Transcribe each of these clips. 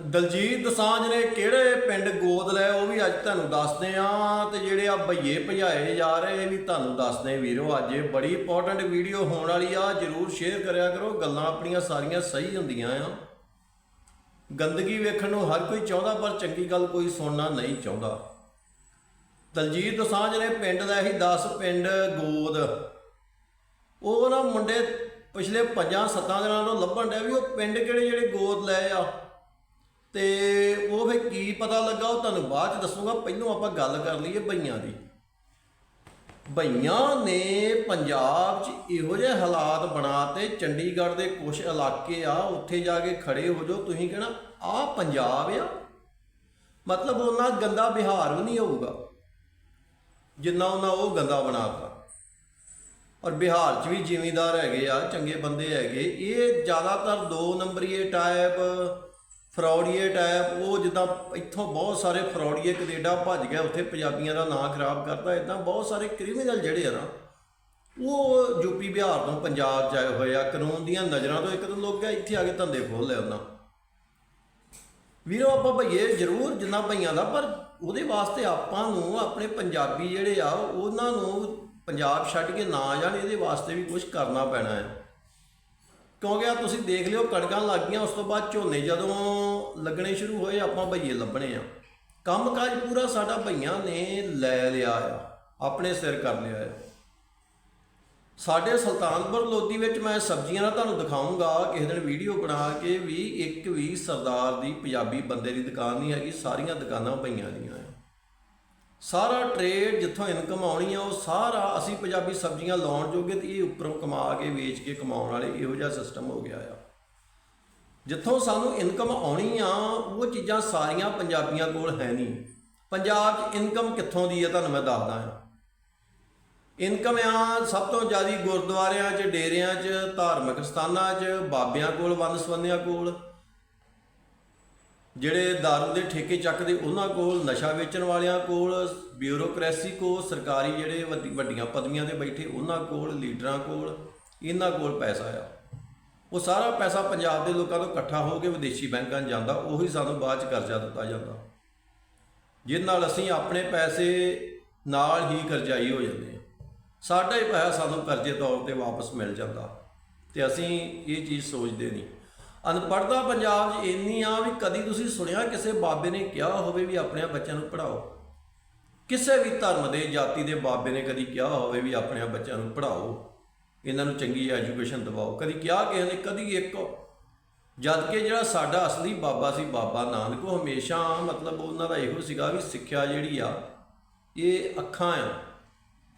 ਦਲਜੀਤ ਦਸਾਂਝ ਨੇ ਕਿਹੜੇ ਪਿੰਡ ਗੋਦ ਲਏ, ਉਹ ਵੀ ਅੱਜ ਤੁਹਾਨੂੰ ਦੱਸਦੇ ਆ ਤੇ ਜਿਹੜੇ ਆ ਭਈਏ ਭਜਾਏ ਜਾ ਰਹੇ ਇਹ ਵੀ ਤੁਹਾਨੂੰ ਦੱਸਦੇ ਵੀਰੋ, ਅੱਜ ਇਹ ਬੜੀ ਇੰਪੋਰਟੈਂਟ ਵੀਡੀਓ ਹੋਣ ਵਾਲੀ ਆ, ਜਰੂਰ ਸ਼ੇਅਰ ਕਰਿਆ ਕਰੋ, ਗੱਲਾਂ ਆਪਣੀਆਂ ਸਾਰੀਆਂ ਸਹੀ ਹੁੰਦੀਆਂ ਆ। ਗੰਦਗੀ ਵੇਖਣ ਨੂੰ ਹਰ ਕੋਈ ਚਾਹੁੰਦਾ, ਪਰ ਚੰਗੀ ਗੱਲ ਕੋਈ ਸੁਣਨਾ ਨਹੀਂ ਚਾਹੁੰਦਾ। ਦਲਜੀਤ ਦਸਾਂਝ ਨੇ ਪਿੰਡ ਦਾ ਹੀ 10 ਪਿੰਡ ਗੋਦ। ਉਹ ਨਾ ਮੁੰਡੇ ਪਿਛਲੇ 5-7 ਦਿਨਾਂ ਤੋਂ ਲੱਭਣ ਡਿਆ ਵੀ ਉਹ ਪਿੰਡ ਕਿਹੜੇ ਜਿਹੜੇ ਗੋਦ ਲਏ ਆ। ਤੇ ਉਹ ਫੇ ਕੀ ਪਤਾ ਲੱਗਾ, ਉਹ ਤੁਹਾਨੂੰ ਬਾਅਦ ਚ ਦੱਸੂਗਾ, ਪਹਿਲਾਂ ਆਪਾਂ ਗੱਲ ਕਰ ਲਈਏ ਬਈਆਂ ਦੀ। ਬਈਆਂ ਨੇ ਪੰਜਾਬ 'ਚ ਇਹੋ ਜਿਹੇ ਹਾਲਾਤ ਬਣਾਤੇ, ਚੰਡੀਗੜ੍ਹ ਦੇ ਕੁਝ ਇਲਾਕੇ ਆ, ਉੱਥੇ ਜਾ ਕੇ ਖੜੇ ਹੋ ਜਾਓ, ਤੁਸੀਂ ਕਹਿਣਾ ਆ ਪੰਜਾਬ ਆ। ਮਤਲਬ ਉਹਨਾਂ ਗੰਦਾ ਬਿਹਾਰ ਵੀ ਨਹੀਂ ਹੋਊਗਾ, ਜਿੰਨਾ ਉਹਨਾਂ ਉਹ ਗੰਦਾ ਬਣਾਤਾ। ਔਰ ਬਿਹਾਰ 'ਚ ਵੀ ਜ਼ਿਮੀਂਦਾਰ ਹੈਗੇ ਆ, ਚੰਗੇ ਬੰਦੇ ਹੈਗੇ, ਇਹ ਜ਼ਿਆਦਾਤਰ ਦੋ ਨੰਬਰੀਏ ਟਾਈਪ ਫਰੌਡੀਏ ਟਾਈਪ ਉਹ ਜਿੱਦਾਂ ਇੱਥੋਂ ਬਹੁਤ ਸਾਰੇ ਫਰੌਡੀਏ ਕੈਨੇਡਾ ਭੱਜ ਗਏ ਉੱਥੇ ਪੰਜਾਬੀਆਂ ਦਾ ਨਾਂ ਖਰਾਬ ਕਰਦਾ ਇਦਾਂ ਬਹੁਤ ਸਾਰੇ ਕ੍ਰਿਮੀਨਲ ਜਿਹੜੇ ਆ ਨਾ, ਉਹ ਯੂਪੀ ਬਿਹਾਰ ਤੋਂ ਪੰਜਾਬ 'ਚ ਆਏ ਹੋਏ ਆ, ਕਾਨੂੰਨ ਦੀਆਂ ਨਜ਼ਰਾਂ ਤੋਂ ਇੱਕ ਤਾਂ ਲੋਕ ਗਿਆ ਇੱਥੇ ਆ ਕੇ ਧੰਦੇ ਖੋਲ ਲਏ ਉਹਨਾਂ। ਵੀਰੋ, ਆਪਾਂ ਭਈਏ ਜ਼ਰੂਰ ਜਿੰਨਾ ਭਈਆਂ ਦਾ, ਪਰ ਉਹਦੇ ਵਾਸਤੇ ਆਪਾਂ ਨੂੰ ਆਪਣੇ ਪੰਜਾਬੀ ਜਿਹੜੇ ਆ, ਉਹਨਾਂ ਨੂੰ ਪੰਜਾਬ ਛੱਡ ਕੇ ਨਾ ਜਾਣ, ਇਹਦੇ ਵਾਸਤੇ ਵੀ ਕੁਝ ਕਰਨਾ ਪੈਣਾ ਹੈ ਕਿਉਂਕਿ ਆ ਤੁਸੀਂ ਦੇਖ ਲਿਓ, ਕਣਕਾਂ ਲੱਗ ਗਈਆਂ, ਉਸ ਤੋਂ ਬਾਅਦ ਝੋਨੇ ਜਦੋਂ ਲੱਗਣੇ ਸ਼ੁਰੂ ਹੋਏ, ਆਪਾਂ ਭਈਏ ਲੱਭਣੇ ਆ। ਕੰਮਕਾਜ ਪੂਰਾ ਸਾਡਾ ਭਈਆਂ ਨੇ ਲੈ ਲਿਆ ਆ, ਆਪਣੇ ਸਿਰ ਕਰ ਲਿਆ ਆ। ਸਾਡੇ ਸੁਲਤਾਨਪੁਰ ਲੋਧੀ ਵਿੱਚ ਮੈਂ ਸਬਜ਼ੀਆਂ ਦਾ ਤੁਹਾਨੂੰ ਦਿਖਾਉਂਗਾ ਕਿਸੇ ਦਿਨ ਵੀਡੀਓ ਬਣਾ ਕੇ ਵੀ ਇੱਕ ਵੀ ਸਰਦਾਰ ਦੀ ਪੰਜਾਬੀ ਬੰਦੇ ਦੀ ਦੁਕਾਨ ਨਹੀਂ ਹੈਗੀ, ਸਾਰੀਆਂ ਦੁਕਾਨਾਂ ਪਈਆਂ ਦੀਆਂ ਆ। ਸਾਰਾ ਟ੍ਰੇਡ ਜਿੱਥੋਂ ਇਨਕਮ ਆਉਣੀ ਆ, ਉਹ ਸਾਰਾ ਅਸੀਂ ਪੰਜਾਬੀ ਸਬਜ਼ੀਆਂ ਲਾਉਣ ਜੋਗੇ ਤੇ ਇਹ ਉੱਪਰੋਂ ਕਮਾ ਕੇ, ਵੇਚ ਕੇ ਕਮਾਉਣ ਵਾਲੇ ਇਹੋ ਜਿਹਾ ਸਿਸਟਮ ਹੋ ਗਿਆ ਆ। ਜਿੱਥੋਂ ਸਾਨੂੰ ਇਨਕਮ ਆਉਣੀ ਆ, ਉਹ ਚੀਜ਼ਾਂ ਸਾਰੀਆਂ ਪੰਜਾਬੀਆਂ ਕੋਲ ਹੈ ਨਹੀਂ। ਪੰਜਾਬ 'ਚ ਇਨਕਮ ਕਿੱਥੋਂ ਦੀ ਹੈ ਤੁਹਾਨੂੰ ਮੈਂ ਦੱਸਦਾ ਹਾਂ। ਇਨਕਮ ਆ ਸਭ ਤੋਂ ਜ਼ਿਆਦੀ ਗੁਰਦੁਆਰਿਆਂ 'ਚ, ਡੇਰਿਆਂ 'ਚ, ਧਾਰਮਿਕ ਸਥਾਨਾਂ 'ਚ, ਬਾਬਿਆਂ ਕੋਲ, ਵੰਨ ਕੋਲ। ਜਿਹੜੇ ਦਾਰੂ ਦੇ ਠੇਕੇ ਚੱਕਦੇ ਉਹਨਾਂ ਕੋਲ, ਨਸ਼ਾ ਵੇਚਣ ਵਾਲਿਆਂ ਕੋਲ ਬਿਊਰੋਕ੍ਰੇਸੀ ਕੋਲ, ਸਰਕਾਰੀ ਜਿਹੜੇ ਵੱਡੀ- ਵੱਡੀਆਂ ਪਦਵੀਆਂ ਤੇ ਬੈਠੇ ਉਹਨਾਂ ਕੋਲ, ਲੀਡਰਾਂ ਕੋਲ, ਇਹਨਾਂ ਕੋਲ ਪੈਸਾ ਆ। ਉਹ ਸਾਰਾ ਪੈਸਾ ਪੰਜਾਬ ਦੇ ਲੋਕਾਂ ਤੋਂ ਇਕੱਠਾ ਹੋ ਕੇ ਵਿਦੇਸ਼ੀ ਬੈਂਕਾਂ 'ਚ ਜਾਂਦਾ, ਉਹੀ ਸਾਨੂੰ ਬਾਅਦ 'ਚ ਕਰਜ਼ਾ ਦਿੱਤਾ ਜਾਂਦਾ। ਜਿਹਦੇ ਨਾਲ ਅਸੀਂ ਆਪਣੇ ਪੈਸੇ ਨਾਲ ਹੀ ਕਰਜ਼ਾਈ ਹੋ ਜਾਂਦੇ ਹਾਂ। ਸਾਡਾ ਹੀ ਪੈਸਾ ਸਾਨੂੰ ਕਰਜ਼ੇ ਤੌਰ ਤੇ ਵਾਪਸ ਮਿਲ ਜਾਂਦਾ ਤੇ ਅਸੀਂ ਇਹ ਚੀਜ਼ ਸੋਚਦੇ ਨਹੀਂ। ਅਨਪੜ੍ਹਤਾ ਪੰਜਾਬ 'ਚ ਇੰਨੀ ਆ ਵੀ ਕਦੀ ਤੁਸੀਂ ਸੁਣਿਆ ਕਿਸੇ ਬਾਬੇ ਨੇ ਕਿਹਾ ਹੋਵੇ ਵੀ ਆਪਣੇ ਬੱਚਿਆਂ ਨੂੰ ਪੜ੍ਹਾਓ? ਕਿਸੇ ਵੀ ਧਰਮ ਦੇ, ਜਾਤੀ ਦੇ ਬਾਬੇ ਨੇ ਕਦੀ ਕਿਹਾ ਹੋਵੇ ਵੀ ਆਪਣੇ ਬੱਚਿਆਂ ਨੂੰ ਪੜ੍ਹਾਓ? ਇਹਨਾਂ ਨੂੰ ਚੰਗੀ ਐਜੂਕੇਸ਼ਨ ਦਿਵਾਓ। ਕਦੀ ਕਿਹਾ ਕਿਸੇ ਨੇ, ਕਦੀ ਇੱਕ। ਜਦ ਕਿ ਜਿਹੜਾ ਸਾਡਾ ਅਸਲੀ ਬਾਬਾ ਸੀ, ਬਾਬਾ ਨਾਨਕ, ਉਹ ਹਮੇਸ਼ਾ ਮਤਲਬ ਉਹਨਾਂ ਦਾ ਇਹੋ ਸੀਗਾ ਵੀ ਸਿੱਖਿਆ ਜਿਹੜੀ ਆ, ਇਹ ਅੱਖਾਂ ਆ,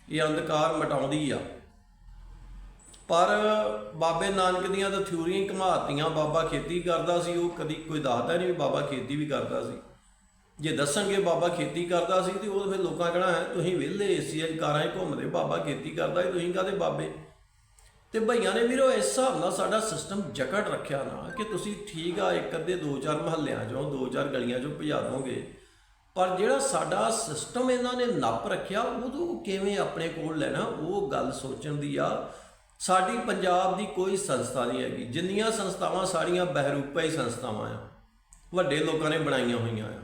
ਇਹ ਅੰਧਕਾਰ ਮਟਾਉਂਦੀ ਆ। ਪਰ ਬਾਬੇ ਨਾਨਕ ਦੀਆਂ ਤਾਂ ਥਿਊਰੀਆਂ ਹੀ ਘਮਾਤੀਆਂ, ਬਾਬਾ ਖੇਤੀ ਕਰਦਾ ਸੀ, ਉਹ ਕਦੀ ਕੋਈ ਦੱਸਦਾ ਨਹੀਂ ਵੀ ਬਾਬਾ ਖੇਤੀ ਵੀ ਕਰਦਾ ਸੀ। ਜੇ ਦੱਸਣਗੇ ਬਾਬਾ ਖੇਤੀ ਕਰਦਾ ਸੀ, ਤੇ ਉਹ ਫਿਰ ਲੋਕਾਂ ਕਹਿਣਾ ਹੈ, ਤੁਸੀਂ ਵਿਹਲੇ ਏਸੀ ਚ ਕਾਰਾਂ 'ਚ ਘੁੰਮਦੇ, ਬਾਬਾ ਖੇਤੀ ਕਰਦਾ ਸੀ, ਤੁਸੀਂ ਕਾਹਦੇ ਬਾਬੇ? ਤੇ ਭਈਆਂ ਨੇ ਵੀਰੋ ਇਸ ਹਿਸਾਬ ਨਾਲ ਸਾਡਾ ਸਿਸਟਮ ਜਕੜ ਰੱਖਿਆ ਨਾ ਕਿ ਤੁਸੀਂ ਠੀਕ ਆ, ਇੱਕ ਅੱਧੇ ਦੋ ਚਾਰ ਮਹੱਲਿਆਂ ਚੋਂ, ਦੋ ਚਾਰ ਗਲੀਆਂ ਚੋਂ ਭਜਾ ਦੋਗੇ। ਪਰ ਜਿਹੜਾ ਸਾਡਾ ਸਿਸਟਮ ਇਹਨਾਂ ਨੇ ਨੱਪ ਰੱਖਿਆ, ਉਦੋਂ ਕਿਵੇਂ ਆਪਣੇ ਕੋਲ ਲੈਣਾ, ਉਹ ਗੱਲ ਸੋਚਣ ਦੀ ਆ। ਸਾਡੀ ਪੰਜਾਬ ਦੀ ਕੋਈ ਸੰਸਥਾ ਨਹੀਂ ਹੈਗੀ। ਜਿੰਨੀਆਂ ਸੰਸਥਾਵਾਂ ਸਾਰੀਆਂ ਬਹਿਰੂਪਾ ਹੀ ਸੰਸਥਾਵਾਂ ਆ। ਵੱਡੇ ਲੋਕਾਂ ਨੇ ਬਣਾਈਆਂ ਹੋਈਆਂ ਆ।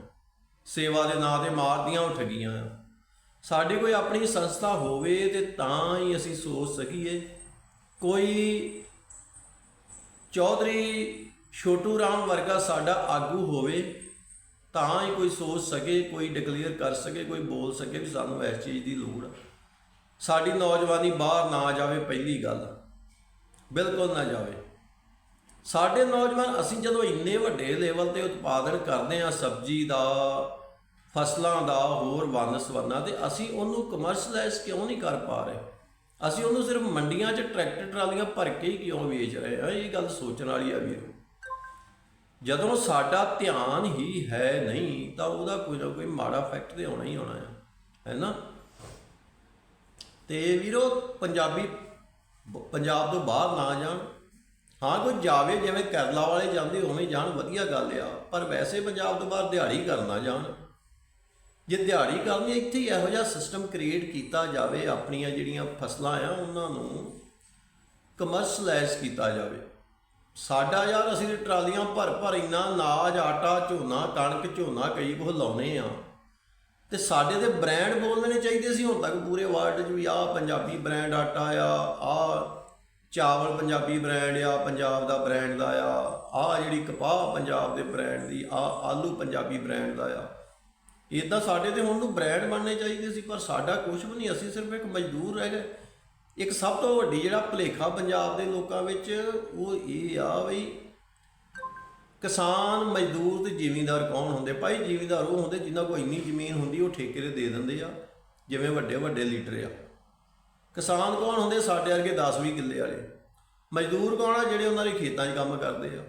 ਸੇਵਾ ਦੇ ਨਾਂ ਤੇ ਮਾਰਦੀਆਂ ਉਹ ਠੱਗੀਆਂ ਆ। ਸਾਡੇ ਕੋਈ ਆਪਣੀ ਸੰਸਥਾ ਹੋਵੇ ਤੇ ਤਾਂ ਹੀ ਅਸੀਂ ਸੋਚ ਸਕੀਏ। ਕੋਈ ਚੌਧਰੀ ਛੋਟੂ ਰਾਮ ਵਰਗਾ ਸਾਡਾ ਆਗੂ ਹੋਵੇ, ਤਾਂ ਹੀ ਕੋਈ ਸੋਚ ਸਕੇ, ਕੋਈ ਡਿਕਲੇਅਰ ਕਰ ਸਕੇ, ਕੋਈ ਬੋਲ ਸਕੇ ਵੀ ਸਾਨੂੰ ਇਸ ਚੀਜ਼ ਦੀ ਲੋੜ ਆ। ਸਾਡੀ ਨੌਜਵਾਨੀ ਬਾਹਰ ਨਾ ਜਾਵੇ ਪਹਿਲੀ ਗੱਲ। ਬਿਲਕੁਲ ਨਾ ਜਾਵੇ। ਸਾਡੇ ਨੌਜਵਾਨ, ਅਸੀਂ ਜਦੋਂ ਇੰਨੇ ਵੱਡੇ ਲੈਵਲ ਤੇ ਉਤਪਾਦਨ ਕਰਦੇ ਆ ਸਬਜ਼ੀ ਦਾ, ਫਸਲਾਂ ਦਾ, ਹੋਰ ਵੰਨ ਸਵੰਨਾ ਤੇ ਅਸੀਂ ਉਹਨੂੰ ਕਮਰਸ਼ਲਾਈਜ਼ ਕਿਉਂ ਨਹੀਂ ਕਰ ਪਾ ਰਹੇ? ਅਸੀਂ ਉਹਨੂੰ ਸਿਰਫ ਮੰਡੀਆਂ 'ਚ ਟਰੈਕਟਰ ਟਰਾਲੀਆਂ ਭਰ ਕੇ ਹੀ ਕਿਉਂ ਵੇਚ ਰਹੇ ਆ ਇਹ ਗੱਲ ਸੋਚਣ ਵਾਲੀ ਆ ਵੀਰੋ। ਜਦੋਂ ਸਾਡਾ ਧਿਆਨ ਹੀ ਹੈ ਨਹੀਂ, ਤਾਂ ਉਹਦਾ ਕੋਈ ਨਾ ਕੋਈ ਮਾੜਾ ਫੈਕਟ ਤੇ ਆਉਣਾ ਹੀ ਆਉਣਾ ਹੈ ਹੈ ਨਾ? ਤੇ ਵੀਰੋ, ਪੰਜਾਬੀ, ਪੰਜਾਬ ਤੋਂ ਬਾਹਰ ਨਾ ਜਾਣ। ਹਾਂ, ਕੋਈ ਜਾਵੇ, ਜਿਵੇਂ ਕੇਰਲਾ ਵਾਲੇ ਜਾਂਦੇ, ਉਵੇਂ ਜਾਣ, ਵਧੀਆ ਗੱਲ ਆ। ਪਰ ਵੈਸੇ ਪੰਜਾਬ ਤੋਂ ਬਾਹਰ ਦਿਹਾੜੀ ਕਰਨਾ ਜਾਣ। ਜੇ ਦਿਹਾੜੀ ਕਰਨੀ, ਇੱਥੇ ਹੀ ਇਹੋ ਜਿਹਾ ਸਿਸਟਮ ਕ੍ਰੀਏਟ ਕੀਤਾ ਜਾਵੇ, ਆਪਣੀਆਂ ਜਿਹੜੀਆਂ ਫਸਲਾਂ ਆ, ਉਹਨਾਂ ਨੂੰ ਕਮਰਸ਼ਲਾਈਜ਼ ਕੀਤਾ ਜਾਵੇ। ਸਾਡਾ ਯਾਰ, ਅਸੀਂ ਟਰਾਲੀਆਂ ਭਰ ਭਰ ਇੰਨਾ ਅਨਾਜ, ਆਟਾ, ਝੋਨਾ, ਕਣਕ, ਝੋਨਾ ਕਈ ਕੁਝ ਲਾਉਨੇ ਆ। ਤੇ ਸਾਡੇ ਤੇ ਬ੍ਰਾਂਡ ਬੋਲਣੇ ਚਾਹੀਦੇ ਸੀ, ਹੁਣ ਤੱਕ ਪੂਰੇ ਵਰਲਡ 'ਚ ਵੀ ਆਹ ਪੰਜਾਬੀ ਬ੍ਰਾਂਡ ਆਟਾ ਆ, ਆਹ ਚਾਵਲ ਪੰਜਾਬੀ ਬ੍ਰਾਂਡ ਆ, ਪੰਜਾਬ ਦਾ ਬ੍ਰਾਂਡ ਦਾ ਆ, ਆਹ ਜਿਹੜੀ ਕਪਾਹ ਪੰਜਾਬ ਦੇ ਬ੍ਰਾਂਡ ਦੀ, ਆਹ ਆਲੂ ਪੰਜਾਬੀ ਬ੍ਰਾਂਡ ਦਾ ਆ। ਇਦਾਂ ਸਾਡੇ ਤੇ ਹੁਣ ਨੂੰ ਬ੍ਰਾਂਡ ਬਣਨੇ ਚਾਹੀਦੇ ਸੀ, ਪਰ ਸਾਡਾ ਕੁਝ ਵੀ ਨਹੀਂ, ਅਸੀਂ ਸਿਰਫ ਇੱਕ ਮਜ਼ਦੂਰ ਰਹਿ ਗਏ। ਇੱਕ ਸਭ ਤੋਂ ਵੱਡੀ ਜਿਹੜਾ ਭੁਲੇਖਾ ਪੰਜਾਬ ਦੇ ਲੋਕਾਂ ਵਿੱਚ, ਉਹ ਇਹ ਆ ਵੀ ਕਿਸਾਨ, ਮਜ਼ਦੂਰ ਤੇ ਜ਼ਿਮੀਂਦਾਰ ਕੌਣ ਹੁੰਦੇ? ਭਾਈ ਜ਼ਿਮੀਂਦਾਰ ਉਹ ਹੁੰਦੇ ਜਿਨ੍ਹਾਂ ਕੋਲ ਇੰਨੀ ਜ਼ਮੀਨ ਹੁੰਦੀ, ਉਹ ਠੇਕੇ ਤੇ ਦੇ ਦਿੰਦੇ ਆ, ਜਿਵੇਂ ਵੱਡੇ ਵੱਡੇ ਲੀਡਰ ਆ। ਕਿਸਾਨ ਕੌਣ ਹੁੰਦੇ? ਸਾਡੇ ਵਰਗੇ 10-20 ਕਿੱਲੇ ਵਾਲੇ। ਮਜ਼ਦੂਰ ਕੌਣ ਆ? ਜਿਹੜੇ ਉਹਨਾਂ ਦੇ ਖੇਤਾਂ 'ਚ ਕੰਮ ਕਰਦੇ ਆ।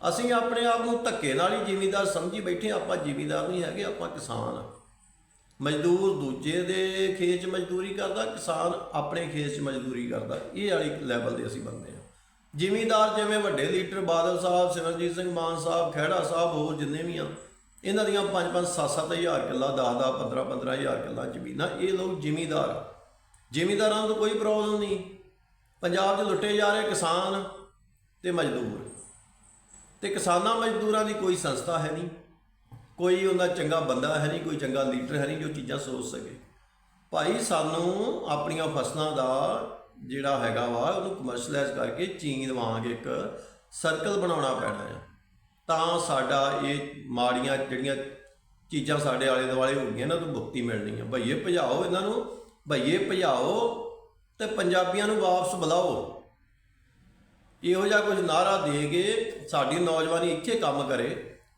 ਅਸੀਂ ਆਪਣੇ ਆਪ ਨੂੰ ਧੱਕੇ ਨਾਲ ਹੀ ਜ਼ਿਮੀਦਾਰ ਸਮਝੀ ਬੈਠੇ ਆਪਾਂ ਜ਼ਿਮੀਦਾਰ ਨਹੀਂ ਹੈਗੇ, ਆਪਾਂ ਕਿਸਾਨ ਆ ਮਜ਼ਦੂਰ ਦੂਜੇ ਦੇ ਖੇਤ 'ਚ ਮਜ਼ਦੂਰੀ ਕਰਦਾ, ਕਿਸਾਨ ਆਪਣੇ ਖੇਤ 'ਚ ਮਜ਼ਦੂਰੀ ਕਰਦਾ। ਇਹ ਵਾਲੀ ਲੈਵਲ ਦੇ ਅਸੀਂ ਬੰਦੇ ਆ ਜ਼ਿਮੀਦਾਰ ਜਿਵੇਂ ਵੱਡੇ ਲੀਡਰ ਬਾਦਲ ਸਾਹਿਬ ਸਿਮਰਜੀਤ ਸਿੰਘ ਮਾਨ ਸਾਹਿਬ, ਖਹਿੜਾ ਸਾਹਿਬ, ਹੋਰ ਜਿੰਨੇ ਵੀ ਆ ਇਹਨਾਂ ਦੀਆਂ 5-5 7-7 ਹਜ਼ਾਰ ਕਿੱਲਾ 10-10 15-15 ਹਜ਼ਾਰ ਕਿੱਲਾ ਜ਼ਮੀਨਾਂ, ਇਹ ਲੋਕ ਜ਼ਿਮੀਦਾਰ ਜ਼ਿਮੀਦਾਰਾਂ ਜ਼ਿਮੀਂਦਾਰਾਂ ਨੂੰ ਕੋਈ ਪ੍ਰੋਬਲਮ ਨਹੀਂ। ਪੰਜਾਬ 'ਚ ਲੁੱਟੇ ਜਾ ਰਹੇ ਕਿਸਾਨ ਤੇ ਮਜ਼ਦੂਰ। ਤੇ ਕਿਸਾਨਾਂ ਮਜ਼ਦੂਰਾਂ ਦੀ ਕੋਈ ਸੰਸਥਾ ਹੈ ਨਹੀਂ, ਕੋਈ ਉਹਦਾ ਚੰਗਾ ਬੰਦਾ ਹੈ ਨਹੀਂ, ਕੋਈ ਚੰਗਾ ਲੀਡਰ ਹੈ ਨਹੀਂ ਜੋ ਚੀਜ਼ਾਂ ਸੋਚ ਸਕੇ। ਭਾਈ ਸਾਨੂੰ ਆਪਣੀਆਂ ਫਸਲਾਂ ਦਾ ਜਿਹੜਾ ਹੈਗਾ ਵਾ, ਉਹਨੂੰ ਕਮਰਸ਼ੀਅਲਾਈਜ਼ ਕਰਕੇ ਚੀਨ ਵਾਂਗ ਇੱਕ ਸਰਕਲ ਬਣਾਉਣਾ ਪੈਣਾ ਆ। ਤਾਂ ਸਾਡਾ ਇਹ ਮਾੜੀਆਂ ਜਿਹੜੀਆਂ ਚੀਜ਼ਾਂ ਸਾਡੇ ਆਲੇ ਦੁਆਲੇ ਹੋ ਗਈਆਂ ਨਾ ਤੋਂ ਮੁਕਤੀ ਮਿਲਣੀ ਆ। ਭਈਏ ਭਜਾਓ ਇਹਨਾਂ ਨੂੰ, ਭਈਏ ਭਜਾਓ ਤੇ ਪੰਜਾਬੀਆਂ ਨੂੰ ਵਾਪਸ ਬੁਲਾਓ। ਇਹੋ ਜਿਹਾ ਕੁਝ ਨਾਰਾ ਦੇ ਕੇ ਸਾਡੀ ਨੌਜਵਾਨੀ ਇੱਥੇ ਕੰਮ ਕਰੇ।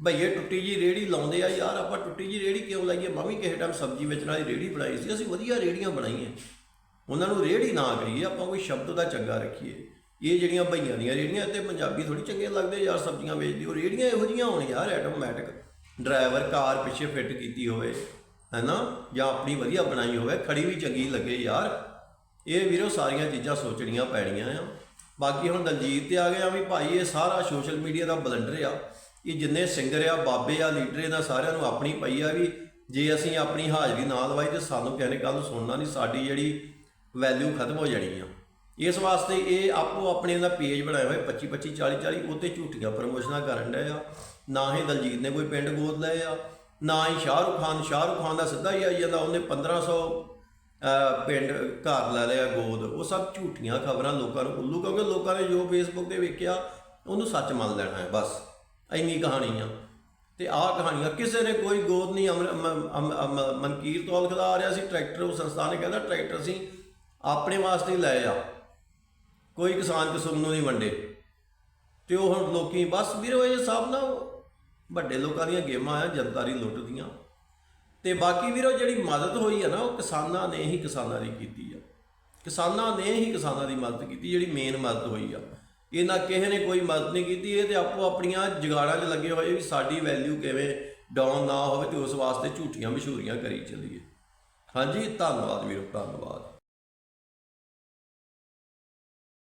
ਭਈਏ ਟੁੱਟੀ ਜੀ ਰੇੜੀ ਲਾਉਂਦੇ ਆ, ਯਾਰ ਆਪਾਂ ਟੁੱਟੀ ਜੀ ਰੇੜੀ ਕਿਉਂ ਲਾਈਏ? ਮੈਂ ਵੀ ਕਿਸੇ ਟਾਈਮ ਸਬਜ਼ੀ ਵੇਚਣ ਵਾਲੀ ਰੇੜੀ ਬਣਾਈ ਸੀ। ਅਸੀਂ ਵਧੀਆ ਰੇੜੀਆਂ ਬਣਾਈਆਂ। ਉਹਨਾਂ ਨੂੰ ਰੇੜੀ ਨਾ ਕਹੀਏ, ਆਪਾਂ ਕੋਈ ਸ਼ਬਦ ਦਾ ਚੰਗਾ ਰੱਖੀਏ। ਇਹ ਜਿਹੜੀਆਂ ਭਈਆਂ ਦੀਆਂ ਰੇੜੀਆਂ ਤੇ ਪੰਜਾਬੀ ਥੋੜੀ ਚੰਗੇ ਲੱਗਦੇ ਯਾਰ ਸਬਜ਼ੀਆਂ ਵੇਚਦੇ ਹੋ, ਰੇੜੀਆਂ ਇਹੋ ਜਿਹੀਆਂ ਹੋਣ ਯਾਰ ਆਟੋਮੈਟਿਕ ਡਰਾਈਵਰ ਕਾਰ ਪਿੱਛੇ ਫਿੱਟ ਕੀਤੀ ਹੋਵੇ, ਹੈਨਾ? ਜਾਂ ਆਪਣੀ ਵਧੀਆ ਬਣਾਈ ਹੋਵੇ, ਖੜੀ ਵੀ ਚੰਗੀ ਲੱਗੇ ਯਾਰ। ਇਹ ਵੀਰੋ ਸਾਰੀਆਂ ਚੀਜ਼ਾਂ ਸੋਚਣੀਆਂ ਪੈਣੀਆਂ ਆ। ਬਾਕੀ ਹੁਣ ਦਲਜੀਤ ਤੇ ਆ ਗਿਆ ਵੀ ਭਾਈ ਇਹ ਸਾਰਾ ਸੋਸ਼ਲ ਮੀਡੀਆ ਦਾ ਬਲੰਡਰ ਆ, ਇਹ ਜਿੰਨੇ ਸਿੰਗਰ ਆ, ਬਾਬੇ ਆ, ਲੀਡਰ ਇਹਨਾਂ ਸਾਰਿਆਂ ਨੂੰ ਆਪਣੀ ਪਈ ਆ ਵੀ ਜੇ ਅਸੀਂ ਆਪਣੀ ਹਾਜ਼ਰੀ ਨਾ ਲਵਾਈ ਤੇ ਸਾਨੂੰ ਕਿਸੇ ਨੇ ਕੱਲ ਨੂੰ ਸੁਣਨਾ ਨਹੀਂ, ਸਾਡੀ ਜਿਹੜੀ ਵੈਲਿਊ ਖਤਮ ਹੋ ਜਾਣੀ ਆ। ਇਸ ਵਾਸਤੇ ਇਹ ਆਪੋ ਆਪਣੇ ਦਾ ਪੇਜ ਬਣਾਏ ਹੋਏ 25 25 40 40 ਉੱਤੇ ਝੂਠੀਆਂ ਪ੍ਰਮੋਸ਼ਨਾਂ ਕਰਨ ਡਏ ਆ। ਨਾ ਹੀ ਦਲਜੀਤ ਨੇ ਕੋਈ ਪਿੰਡ ਗੋਦ ਲਏ ਆ, ਨਾ ਹੀ ਸ਼ਾਹਰੁਖ ਖਾਨ ਸ਼ਾਹਰੁਖ ਖਾਨ ਦਾ ਸਿੱਧਾ ਹੀ ਆਈ ਜਾਂਦਾ, ਉਹਨੇ 1500 ਅਹ ਪਿੰਡ ਘਰ ਲੈ ਲਿਆ ਗੋਦ। ਉਹ ਸਭ ਝੂਠੀਆਂ ਖਬਰਾਂ ਲੋਕਾਂ ਨੂੰ ਉੱਲੂ ਕਿਉਂਕਿ ਲੋਕਾਂ ਨੇ ਜੋ ਫੇਸਬੁੱਕ ਤੇ ਵੇਖਿਆ, ਉਹਨੂੰ ਸੱਚ ਮੰਨ ਲੈਣਾ ਹੈ, ਬਸ। ਇੰਨੀ ਕਹਾਣੀ ਆ। ਤੇ ਆਹ ਕਹਾਣੀਆਂ, ਕਿਸੇ ਨੇ ਕੋਈ ਗੋਦ ਨਹੀਂ, ਅਮਰ- ਮਨਕੀਰ ਤੋਲ ਖਦਾ ਆ ਰਿਹਾ ਸੀ, ਟਰੈਕਟਰ, ਉਹ ਸੰਸਥਾ ਨੇ ਕਹਿੰਦਾ ਟਰੈਕਟਰ ਸੀ ਆਪਣੇ ਵਾਸਤੇ ਹੀ ਲਏ ਆ। ਕੋਈ ਕਿਸਾਨ ਕਿਸਮ ਨੂੰ ਨਹੀਂ ਵੰਡੇ। ਤੇ ਉਹ ਹੁਣ ਲੋਕੀ, ਬਸ ਵੀਰੋ, ਇਹ ਸਭ ਨਾ ਵੱਡੇ ਲੋਕਾਂ ਦੀਆਂ ਗੇਮਾਂ ਆ, ਜਨਤਾ ਦੀ ਲੁੱਟ ਦੀਆਂ। ਤੇ ਬਾਕੀ ਵੀਰੋ ਜਿਹੜੀ ਮਦਦ ਹੋਈ ਆ ਨਾ, ਉਹ ਕਿਸਾਨਾਂ ਨੇ ਹੀ ਕਿਸਾਨਾਂ ਦੀ ਕੀਤੀ ਆ। ਕਿਸਾਨਾਂ ਨੇ ਹੀ ਕਿਸਾਨਾਂ ਦੀ ਮਦਦ ਕੀਤੀ, ਜਿਹੜੀ ਮੇਨ ਮਦਦ ਹੋਈ ਆ। ਇਹਨਾਂ ਕਿਸੇ ਨੇ ਕੋਈ ਮਦਦ ਨਹੀਂ ਕੀਤੀ, ਇਹ ਤੇ ਆਪੋ ਆਪਣੀਆਂ ਜਗਾੜਾਂ 'ਚ ਲੱਗੇ ਹੋਏ ਵੀ ਸਾਡੀ ਵੈਲਿਊ ਕਿਵੇਂ ਡਾਊਨ ਨਾ ਹੋਵੇ ਤੇ ਉਸ ਵਾਸਤੇ ਝੂਠੀਆਂ ਮਸ਼ਹੂਰੀਆਂ ਕਰੀ ਚੱਲੀਏ। ਹਾਂਜੀ, ਧੰਨਵਾਦ ਵੀਰੋ, ਧੰਨਵਾਦ।